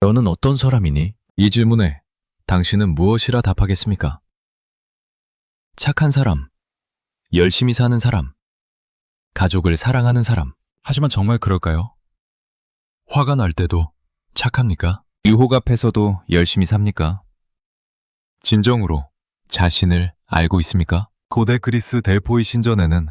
너는 어떤 사람이니? 이 질문에 당신은 무엇이라 답하겠습니까? 착한 사람, 열심히 사는 사람, 가족을 사랑하는 사람. 하지만 정말 그럴까요? 화가 날 때도 착합니까? 유혹 앞에서도 열심히 삽니까? 진정으로 자신을 알고 있습니까? 고대 그리스 델포이 신전에는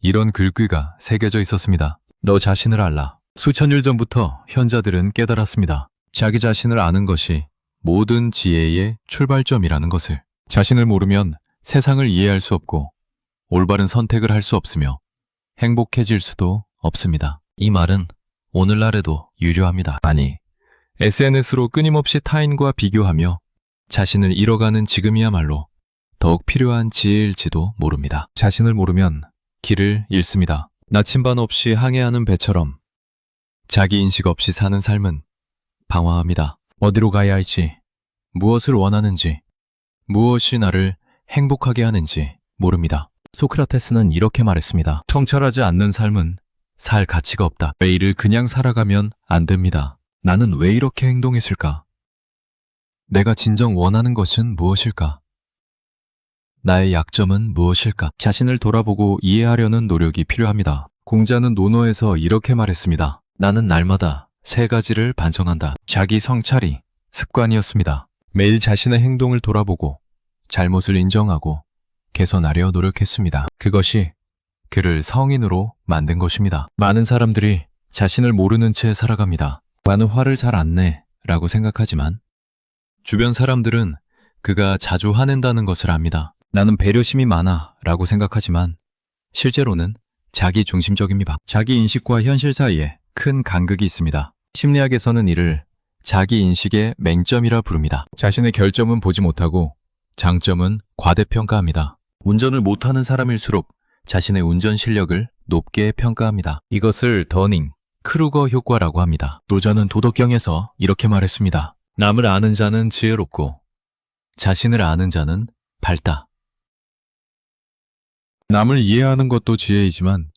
이런 글귀가 새겨져 있었습니다. 너 자신을 알라. 수천 년 전부터 현자들은 깨달았습니다. 자기 자신을 아는 것이 모든 지혜의 출발점이라는 것을. 자신을 모르면 세상을 이해할 수 없고 올바른 선택을 할 수 없으며 행복해질 수도 없습니다. 이 말은 오늘날에도 유효합니다. 아니, SNS로 끊임없이 타인과 비교하며 자신을 잃어가는 지금이야말로 더욱 필요한 지혜일지도 모릅니다. 자신을 모르면 길을 잃습니다. 나침반 없이 항해하는 배처럼 자기 인식 없이 사는 삶은 방황합니다. 어디로 가야 할지, 무엇을 원하는지, 무엇이 나를 행복하게 하는지 모릅니다. 소크라테스는 이렇게 말했습니다. 청철하지 않는 삶은 살 가치가 없다. 매일을 그냥 살아가면 안 됩니다. 나는 왜 이렇게 행동했을까? 내가 진정 원하는 것은 무엇일까? 나의 약점은 무엇일까? 자신을 돌아보고 이해하려는 노력이 필요합니다. 공자는 논어에서 이렇게 말했습니다. 나는 날마다 세 가지를 반성한다. 자기 성찰이 습관이었습니다. 매일 자신의 행동을 돌아보고 잘못을 인정하고 개선하려 노력했습니다. 그것이 그를 성인으로 만든 것입니다. 많은 사람들이 자신을 모르는 채 살아갑니다. 나는 화를 잘 안 내 라고 생각하지만 주변 사람들은 그가 자주 화낸다는 것을 압니다. 나는 배려심이 많아 라고 생각하지만 실제로는 자기 중심적입니다. 자기 인식과 현실 사이에 큰 간극이 있습니다. 심리학에서는 이를 자기 인식의 맹점이라 부릅니다. 자신의 결점은 보지 못하고 장점은 과대평가합니다. 운전을 못하는 사람일수록 자신의 운전 실력을 높게 평가합니다. 이것을 더닝, 크루거 효과라고 합니다. 노자는 도덕경에서 이렇게 말했습니다. 남을 아는 자는 지혜롭고 자신을 아는 자는 밝다. 남을 이해하는 것도 지혜이지만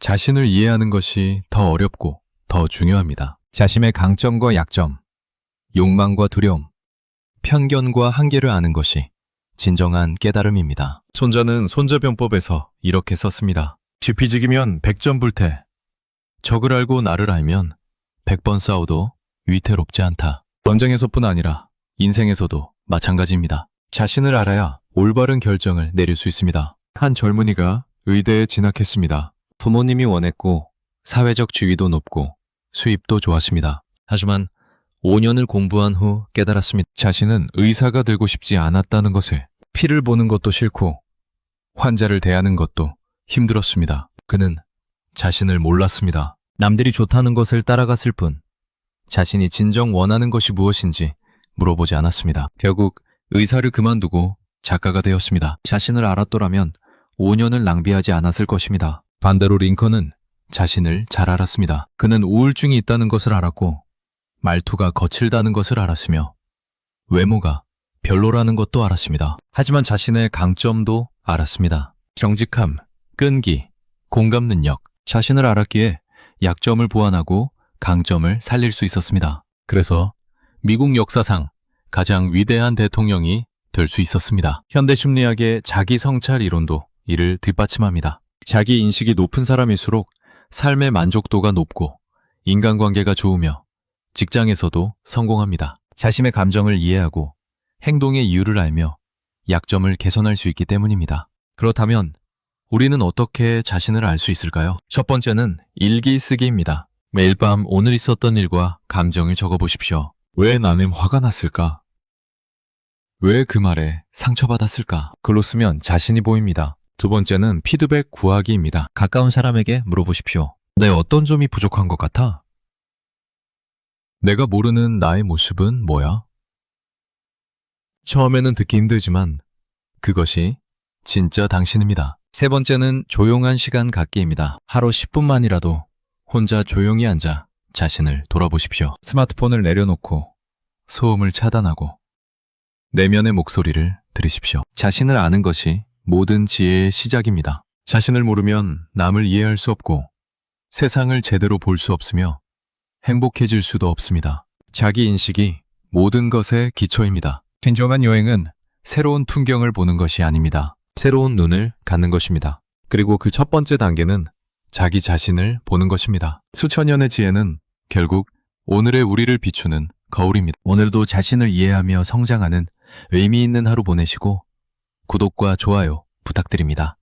자신을 이해하는 것이 더 어렵고 더 중요합니다. 자신의 강점과 약점, 욕망과 두려움, 편견과 한계를 아는 것이 진정한 깨달음입니다. 손자는 손자병법에서 이렇게 썼습니다. 지피지기면 백전불태. 적을 알고 나를 알면 백번 싸워도 위태롭지 않다. 전쟁에서뿐 아니라 인생에서도 마찬가지입니다. 자신을 알아야 올바른 결정을 내릴 수 있습니다. 한 젊은이가 의대에 진학했습니다. 부모님이 원했고 사회적 지위도 높고 수입도 좋았습니다. 하지만 5년을 공부한 후 깨달았습니다. 자신은 의사가 되고 싶지 않았다는 것을 피를 보는 것도 싫고 환자를 대하는 것도 힘들었습니다. 그는 자신을 몰랐습니다. 남들이 좋다는 것을 따라갔을 뿐 자신이 진정 원하는 것이 무엇인지 물어보지 않았습니다. 결국 의사를 그만두고 작가가 되었습니다. 자신을 알았더라면 5년을 낭비하지 않았을 것입니다. 반대로 링컨은 자신을 잘 알았습니다. 그는 우울증이 있다는 것을 알았고 말투가 거칠다는 것을 알았으며 외모가 별로라는 것도 알았습니다. 하지만 자신의 강점도 알았습니다. 정직함, 끈기, 공감 능력, 자신을 알았기에 약점을 보완하고 강점을 살릴 수 있었습니다. 그래서 미국 역사상 가장 위대한 대통령이 될 수 있었습니다. 현대 심리학의 자기 성찰 이론도 이를 뒷받침합니다. 자기 인식이 높은 사람일수록 삶의 만족도가 높고 인간관계가 좋으며 직장에서도 성공합니다. 자신의 감정을 이해하고 행동의 이유를 알며 약점을 개선할 수 있기 때문입니다. 그렇다면 우리는 어떻게 자신을 알 수 있을까요? 첫 번째는 일기 쓰기입니다. 매일 밤 오늘 있었던 일과 감정을 적어 보십시오. 왜 나는 화가 났을까? 왜 그 말에 상처받았을까? 글로 쓰면 자신이 보입니다. 두 번째는 피드백 구하기입니다. 가까운 사람에게 물어보십시오. 내 어떤 점이 부족한 것 같아? 내가 모르는 나의 모습은 뭐야? 처음에는 듣기 힘들지만 그것이 진짜 당신입니다. 세 번째는 조용한 시간 갖기입니다. 하루 10분만이라도 혼자 조용히 앉아 자신을 돌아보십시오. 스마트폰을 내려놓고 소음을 차단하고 내면의 목소리를 들으십시오. 자신을 아는 것이 모든 지혜의 시작입니다. 자신을 모르면 남을 이해할 수 없고 세상을 제대로 볼 수 없으며 행복해질 수도 없습니다. 자기 인식이 모든 것의 기초입니다. 진정한 여행은 새로운 풍경을 보는 것이 아닙니다. 새로운 눈을 갖는 것입니다. 그리고 그 첫 번째 단계는 자기 자신을 보는 것입니다. 수천 년의 지혜는 결국 오늘의 우리를 비추는 거울입니다. 오늘도 자신을 이해하며 성장하는 의미 있는 하루 보내시고 구독과 좋아요 부탁드립니다.